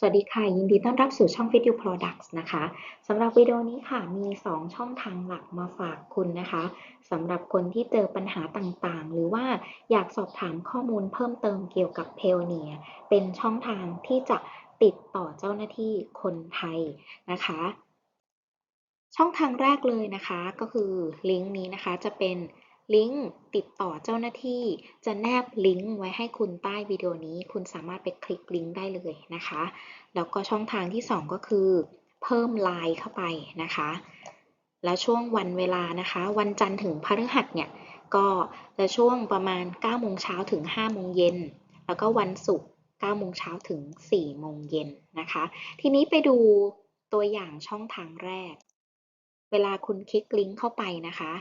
สวัสดีค่ะ ยินดีต้อนรับสู่ช่อง Video Products นะคะสำหรับวิดีโอนี้ค่ะมี 2 ช่องทางหลักมาฝากคุณนะคะสำหรับคนที่เจอปัญหาต่างๆ หรือว่าอยากสอบถามข้อมูลเพิ่มเติมเกี่ยวกับเพลเนียเป็นช่องทางที่จะติดต่อเจ้าหน้าที่คนไทยนะคะ ช่องทางแรกเลยนะคะ ก็คือลิงก์นี้นะคะจะเป็น ลิงก์ติดต่อเจ้าหน้าที่ จะแนบลิงก์ไว้ให้คุณใต้วิดีโอนี้ คุณสามารถไปคลิกลิงก์ได้เลยนะคะ แล้วก็ช่องทางที่ 2 ก็คือ เพิ่มไลน์เข้าไปนะคะ แล้วช่วงวันเวลานะคะ วันจันทร์ถึงพฤหัสเนี่ย ก็จะช่วงประมาณ9โมงเช้าถึง5โมงเย็น แล้วก็วันศุกร์9โมงเช้าถึง4โมงเย็นนะคะ ทีนี้ไปดูตัวอย่างช่องทางแรก เวลาคุณคลิกลิงก์เข้าไปนะคะ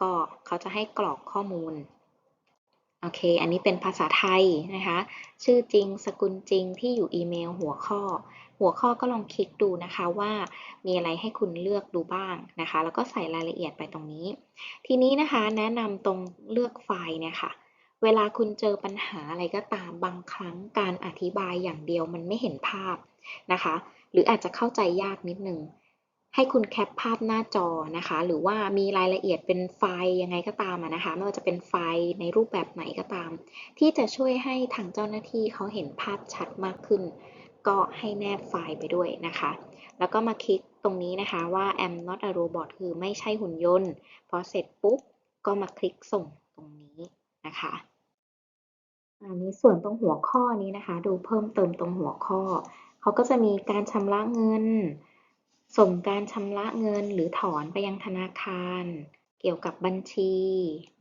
ก็เขาจะให้กรอกข้อมูล โอเค อันนี้เป็นภาษาไทยนะคะ ชื่อจริง สกุลจริงที่อยู่อีเมล หัวข้อ หัวข้อก็ลองคลิกดูนะคะว่ามีอะไรให้คุณเลือกดูบ้างนะคะ แล้วก็ใส่รายละเอียดไปตรงนี้ ทีนี้นะคะแนะนำตรงเลือกไฟล์เนี่ยค่ะเวลาคุณเจอปัญหาอะไรก็ตามบางครั้งการอธิบายอย่างเดียวมันไม่เห็นภาพนะคะ หรืออาจจะเข้าใจยากนิดนึง ให้คุณแคปภาพหน้าจอนะคะ หรือว่ามีรายละเอียดเป็นไฟล์ยังไงก็ตามนะคะ ไม่ว่าจะเป็นไฟล์ในรูปแบบไหนก็ตาม ที่จะช่วยให้ทางเจ้าหน้าที่เขาเห็นภาพชัดมากขึ้น ก็ให้แนบไฟล์ไปด้วยนะคะ แล้วก็มาคลิกตรงนี้นะคะว่า am not a robot คือไม่ใช่หุ่นยนต์ พอเสร็จปุ๊บ ก็มาคลิกส่งตรงนี้นะคะอันนี้ส่วนตรงหัวข้อนี้นะคะ ดูเพิ่มเติมตรงหัวข้อ เขาก็จะมีการชำระเงิน ส่งการชำระเงินหรือถอนไปยังธนาคาร เกี่ยวกับบัญชี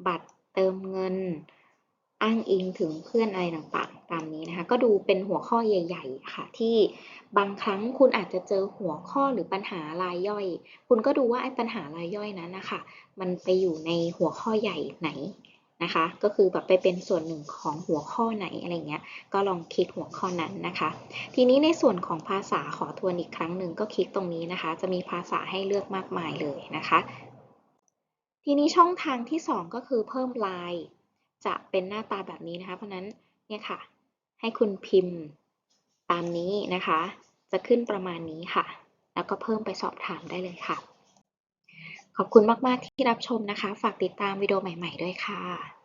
บัตรเติมเงิน อ้างอิงถึงเพื่อนอะไรต่างๆ ตามนี้นะคะ ก็ดูเป็นหัวข้อใหญ่ ๆ ค่ะ ที่บางครั้งคุณอาจจะเจอหัวข้อหรือปัญหารายย่อย คุณก็ดูว่าไอ้ปัญหารายย่อยนั้นนะคะ มันไปอยู่ในหัวข้อใหญ่ไหน นะคะ ก็คือแบบไปเป็นส่วนหนึ่งของหัวข้อไหนอะไรเงี้ย ก็ลองคลิกหัวข้อนั้นนะคะ ทีนี้ในส่วนของภาษาขอทวนอีกครั้งหนึ่งก็คลิกตรงนี้นะคะ จะมีภาษาให้เลือกมากมายเลยนะคะ ทีนี้ช่องทางที่ 2 ก็คือเพิ่มลายจะเป็นหน้าตาแบบนี้นะคะ เพราะนั้นเนี่ยค่ะ ให้คุณพิมพ์ตามนี้นะคะ จะขึ้นประมาณนี้ค่ะ แล้วก็เพิ่มไปสอบถามได้เลยค่ะ ขอบคุณมาก ๆ ที่รับชมนะคะ ฝากติดตามวิดีโอใหม่ ๆ ด้วยค่ะ